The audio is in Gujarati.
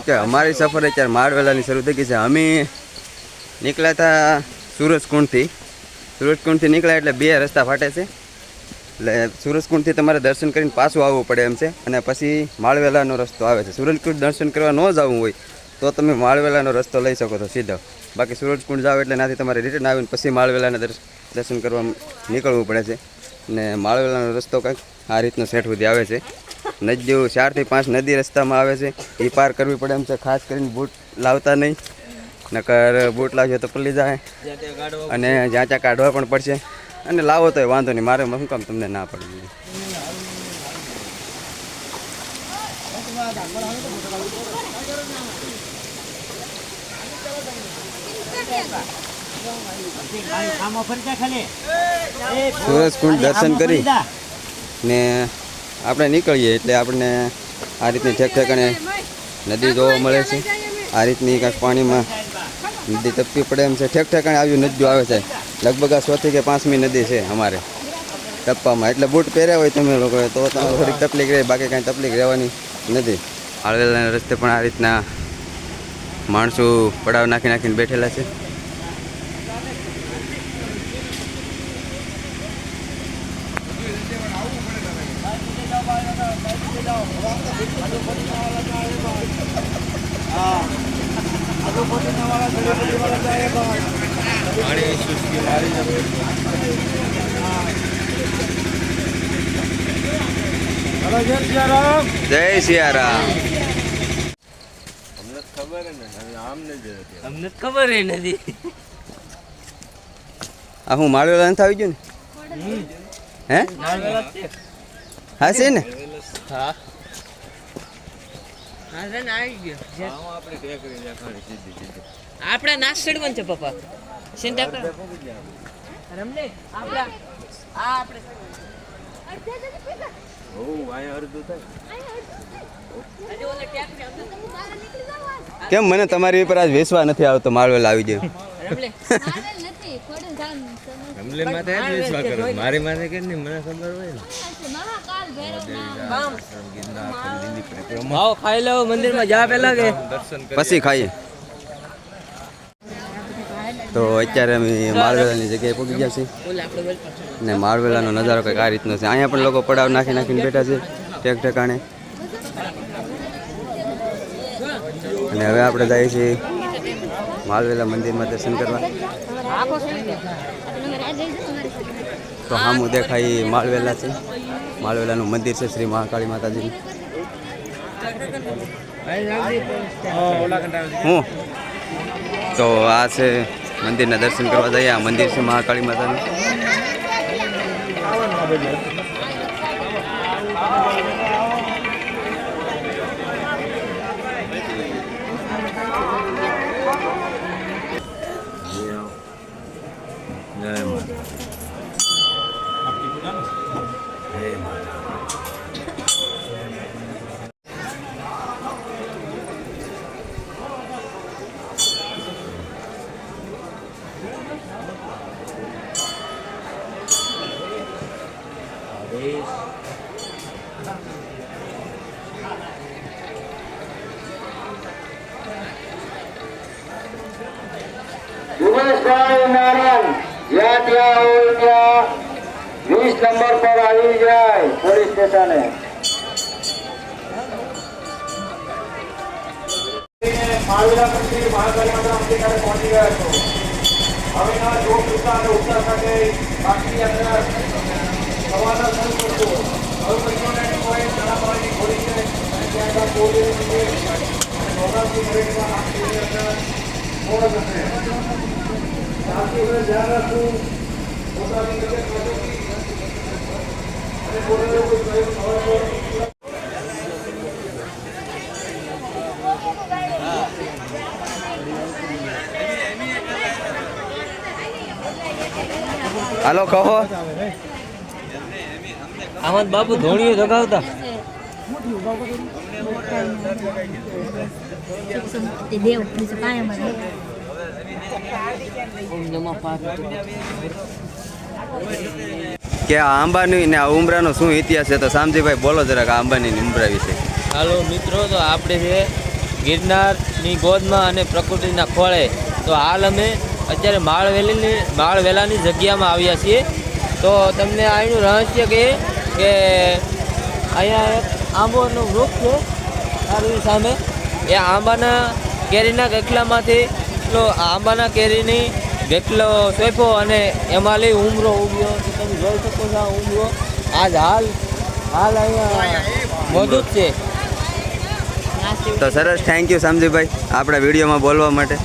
કે અમારી સફર અત્યારે માળવેલાની શરૂ થઈ ગઈ છે. અમે નીકળ્યા હતા સુરજકુંડથી. સુરજકુંડથી નીકળ્યા એટલે બે રસ્તા ફાટે છે. એટલે સુરજકુંડથી તમારે દર્શન કરીને પાછું આવવું પડે એમ છે. અને પછી માળવેલાનો રસ્તો આવે છે. સુરજકુંડ દર્શન કરવા ન જવું હોય તો તમે માળવેલાનો રસ્તો લઈ શકો છો સીધો. બાકી સુરજકુંડ જાઓ એટલે નાથી તમારે રિટર્ન આવીને પછી માળવેલાના દર્શ- દર્શન કરવા નીકળવું પડે છે. ને માળવેલાનો રસ્તો કંઈક આ રીતનો સેઠ સુધી આવે છે. નદીઓ ચારથી પાંચ નદી રસ્તામાં આવે છે. એ પાર કરવી પડે એમ છે. ખાસ કરીને બૂટ લાવતા નહીં. નકર બૂટ લાવજો તો પલ્લી જાય. અને જ્યાં ત્યાં કાઢવા પણ પડશે. અને લાવો તોય વાંધો નહીં. મારે શું કામ તમને ના પડે. સુરજકુંડ દર્શન કરી ને આપણે નીકળીએ એટલે આપણને આ રીતની ઠેક ઠેકાણે નદી જોવા મળે છે. આ રીતની કાંઈક પાણીમાં નદી તપવી પડે એમ છે. ઠેક ઠેકાણે આવ્યું નદીઓ આવે છે. લગભગ આ સોથી કે પાંચમી નદી છે અમારે ટપ્પામાં એટલે બૂટ પહેર્યા હોય તમે લોકોએ તો તમારે થોડીક તકલીફ રહે, બાકી કાંઈ તકલીફ રહેવાની નથી. આળવેલાના રસ્તે પણ આ રીતના માણસો પડાવ નાખી નાખીને બેઠેલા છે. જય સિયારામ. અમને તો ખબર નથી આ હું માળવેલા નથી આવી ગયું ને? હે? હા છે ને? હા. હા છે આવી ગયો. આપણે નાશ ચડવાનું છે પપ્પા. ચિંતા કર રમને આપણા આ આપણે હજી ઓલે ટેકરી અંદર કેમ મને તમારી ઉપર આજ વેસવા નથી આવતો માળવેલા આવી ગયો રમલે માથે વેસવા કરો. મારી માથે કે નહીં? મને ખબર હોય ને આવો ખાઈ લો મંદિરમાં જા પેલા કે. પછી ખાઈએ. તો અત્યારે અમે મારવેલાની જગ્યાએ પહોંચી ગયા છીએ. ને મારવેલાનો નજારો કંઈક આ રીતનો છે. અહીંયા પણ લોકો પડાવ નાખી નાખીને બેઠા છે ટેક ઠેકાણે. અને હવે આપણે જઈએ છીએ માલવેલા મંદિરમાં દર્શન કરવા. તો સામું દેખાય માલવેલા છે. માળવેલાનું મંદિર છે શ્રી મહાકાળી માતાજીનું. હું? તો આ છે મંદિરના દર્શન કરવા જઈએ. આ મંદિર છે મહાકાળી માતાનું. દિનેશભાઈ નારાયણ જ્યાં ત્યાં હોય ત્યાં વીસ નંબર પર આવી જાય પોલીસ સ્ટેશને. મહાવીરા મંદિર મંદિર ખાતે પહોંચી ગયા છો હવેના જોગ ઉત્સાહ અને ઉત્સાહ સાથે બાકી યાત્રા રવાના શરૂ કરશો હવે પૈસાને કોઈ તળાવવાની ખોલી છે અને આમાં બાપુ ધોણીઓ જગાવતા. કે આ આંબાની ને આ ઉમરાનો શું ઇતિહાસ છે તો શામજીભાઈ બોલો જરાક આ અંબાની ઉમરા વિશે. હાલો મિત્રો તો આપણે છે ગિરનારની ગોદમાં અને પ્રકૃતિના ખોળે. તો હાલ અમે અત્યારે માળવેલીની માળવેલાની જગ્યામાં આવ્યા છીએ. તો તમને અહીંનું રહસ્ય કહે કે અહીંયા એક આંબોનું વૃક્ષ છે મારી સામે. એ આંબાના કેરીના ગખલામાંથી એટલો આંબાના કેરીની ગેટલો સોંપ્યો અને એમાં લઈ ઉમરો ઉગ્યો. તમે જોઈ શકો છો આ ઉમરો. આજ હાલ હાલ અહીંયા મોજૂદ છે. તો સરસ થેન્ક યુ શામજીભાઈ, આપણા વિડીયોમાં બોલવા માટે.